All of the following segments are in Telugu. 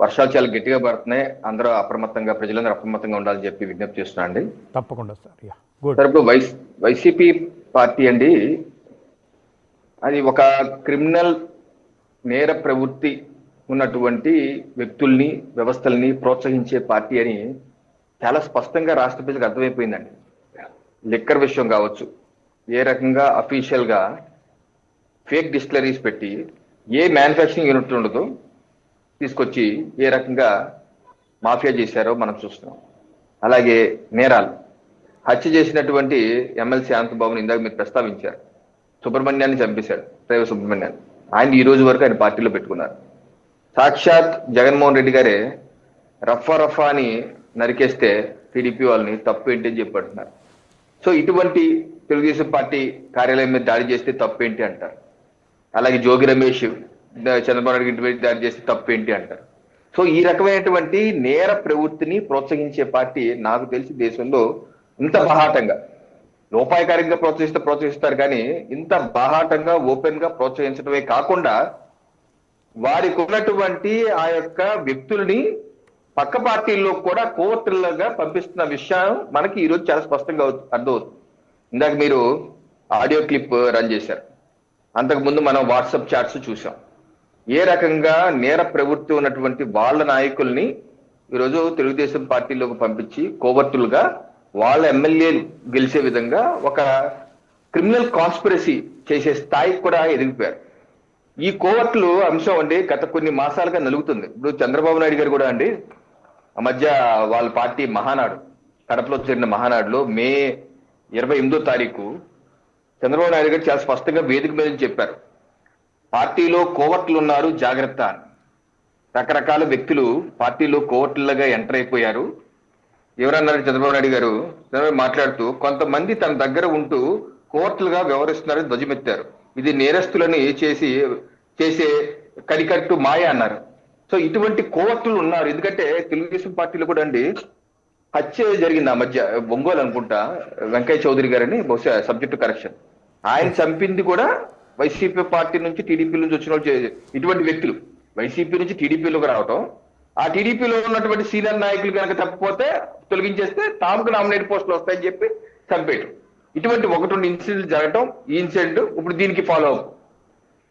వర్షాలు చాలా గట్టిగా పడుతున్నాయి. అందరూ అప్రమత్తంగా ప్రజలందరూ అప్రమత్తంగా ఉండాలని చెప్పి విజ్ఞప్తి చేస్తున్నా అండి. తప్పకుండా సార్. సార్ ఇప్పుడు వైస్ వైసీపీ పార్టీ అండి. అది ఒక క్రిమినల్ నేర ప్రవృత్తి ఉన్నటువంటి వ్యక్తుల్ని వ్యవస్థల్ని ప్రోత్సహించే పార్టీ అని చాలా స్పష్టంగా రాష్ట్ర ప్రజలకు అర్థమైపోయిందండి. లిక్కర్ విషయం కావచ్చు ఏ రకంగా అఫీషియల్గా ఫేక్ డిస్టిలరీస్ పెట్టి ఏ మ్యానుఫ్యాక్చరింగ్ యూనిట్ ఉండదో తీసుకొచ్చి ఏ రకంగా మాఫియా చేశారో మనం చూస్తున్నాం. అలాగే నేరాలు. హత్య చేసినటువంటి ఎమ్మెల్సీ అనంతబాబుని ఇందాక మీరు ప్రస్తావించారు. సుబ్రహ్మణ్యాన్ని చంపేశాడు రేవ సుబ్రహ్మణ్యాన్ని. ఆయన ఈ రోజు వరకు ఆయన పార్టీలో పెట్టుకున్నారు. సాక్షాత్ జగన్మోహన్ రెడ్డి గారే రఫా రఫా అని నరికేస్తే టీడీపీ వాళ్ళని తప్పు ఏంటి అని చెప్పి అంటున్నారు సో ఇటువంటి తెలుగుదేశం పార్టీ కార్యాలయం మీద దాడి చేస్తే తప్పు ఏంటి అంటారు. అలాగే జోగి రమేష్ చంద్రబాబు నాయుడు ఇంటి మీద దాడి చేసి తప్పు ఏంటి అంటారు? సో ఈ రకమైనటువంటి నేర ప్రవృత్తిని ప్రోత్సహించే పార్టీ నాకు తెలిసి దేశంలో ఇంత బహాటంగా లోపాయకారికంగా ప్రోత్సహిస్తే ప్రోత్సహిస్తారు కానీ ఇంత బాహాటంగా ఓపెన్గా ప్రోత్సహించడమే కాకుండా వారికి ఉన్నటువంటి ఆ యొక్క వ్యక్తుల్ని పక్క పార్టీల్లో కూడా కోర్టులుగా పంపిస్తున్న విషయం మనకి ఈరోజు చాలా స్పష్టంగా అర్థమవుతుంది. ఇందాక మీరు ఆడియో క్లిప్ రన్ చేశారు. అంతకుముందు మనం వాట్సాప్ చాట్స్ చూసాం ఏ రకంగా నేర ప్రవృత్తి ఉన్నటువంటి వాళ్ళ నాయకుల్ని ఈరోజు తెలుగుదేశం పార్టీలోకి పంపించి కోవర్టులుగా వాళ్ళ ఎమ్మెల్యేలు గెలిచే విధంగా ఒక క్రిమినల్ కాన్స్పిరసీ చేసే స్థాయికి కూడా ఎదిగిపోయారు. ఈ కోవర్టులు అంశం అండి గత కొన్ని మాసాలుగా నలుగుతుంది. ఇప్పుడు చంద్రబాబు నాయుడు గారు కూడా అండి ఆ మధ్య వాళ్ళ పార్టీ మహానాడు కడపలో జరిగిన మహానాడులో మే ఇరవై ఎనిమిదో తారీఖు చంద్రబాబు నాయుడు గారు చాలా స్పష్టంగా వేదిక మీద చెప్పారు. పార్టీలో కోవర్టులు ఉన్నారు జాగ్రత్త. రకరకాల వ్యక్తులు పార్టీలో కోవర్టులుగా ఎంటర్ అయిపోయారు. ఎవరన్నారు చంద్రబాబు నాయుడు గారు? చంద్రబాబు మాట్లాడుతూ కొంతమంది తన దగ్గర ఉంటూ కోర్టులుగా వ్యవహరిస్తున్నారని ధ్వజమెత్తారు. ఇది నేరస్తులని చేసి చేసే కరికట్టు మాయ అన్నారు. సో ఇటువంటి కోర్టులు ఉన్నారు. ఎందుకంటే తెలుగుదేశం పార్టీలో కూడా అండి హత్య జరిగింది ఆ మధ్య. ఒంగోలు అనుకుంటా వెంకయ్య చౌదరి గారని బహుశా సబ్జెక్టు కరెక్షన్. ఆయన చంపింది కూడా వైసీపీ పార్టీ నుంచి టీడీపీ నుంచి వచ్చిన ఇటువంటి వ్యక్తులు. వైసీపీ నుంచి టీడీపీలోకి రావటం. ఆ టీడీపీలో ఉన్నటువంటి సీనియర్ నాయకులు కనుక తప్పిపోతే తొలగించేస్తే తాముకు నామినేట్ పోస్టులు వస్తాయని చెప్పి చంపేయటం ఇటువంటి ఒకటి రెండు ఇన్సిడెంట్ జరగటం ఈ ఇన్సిడెంట్ ఇప్పుడు దీనికి ఫాలో అప్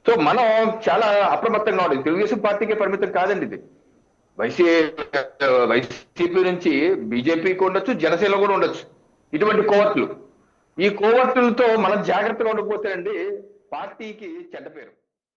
సో మనం చాలా అప్రమత్తంగా ఉండాలి. తెలుగుదేశం పార్టీకే పరిమితం కాదండి ఇది. వైసీ వైసీపీ నుంచి బీజేపీకి ఉండొచ్చు జనసేన కూడా ఉండొచ్చు. ఇటువంటి కోవర్టులు. ఈ కోవర్టులతో మనం జాగ్రత్తగా ఉండకపోతే అండి పార్టీకి చెడ్డ పేరు.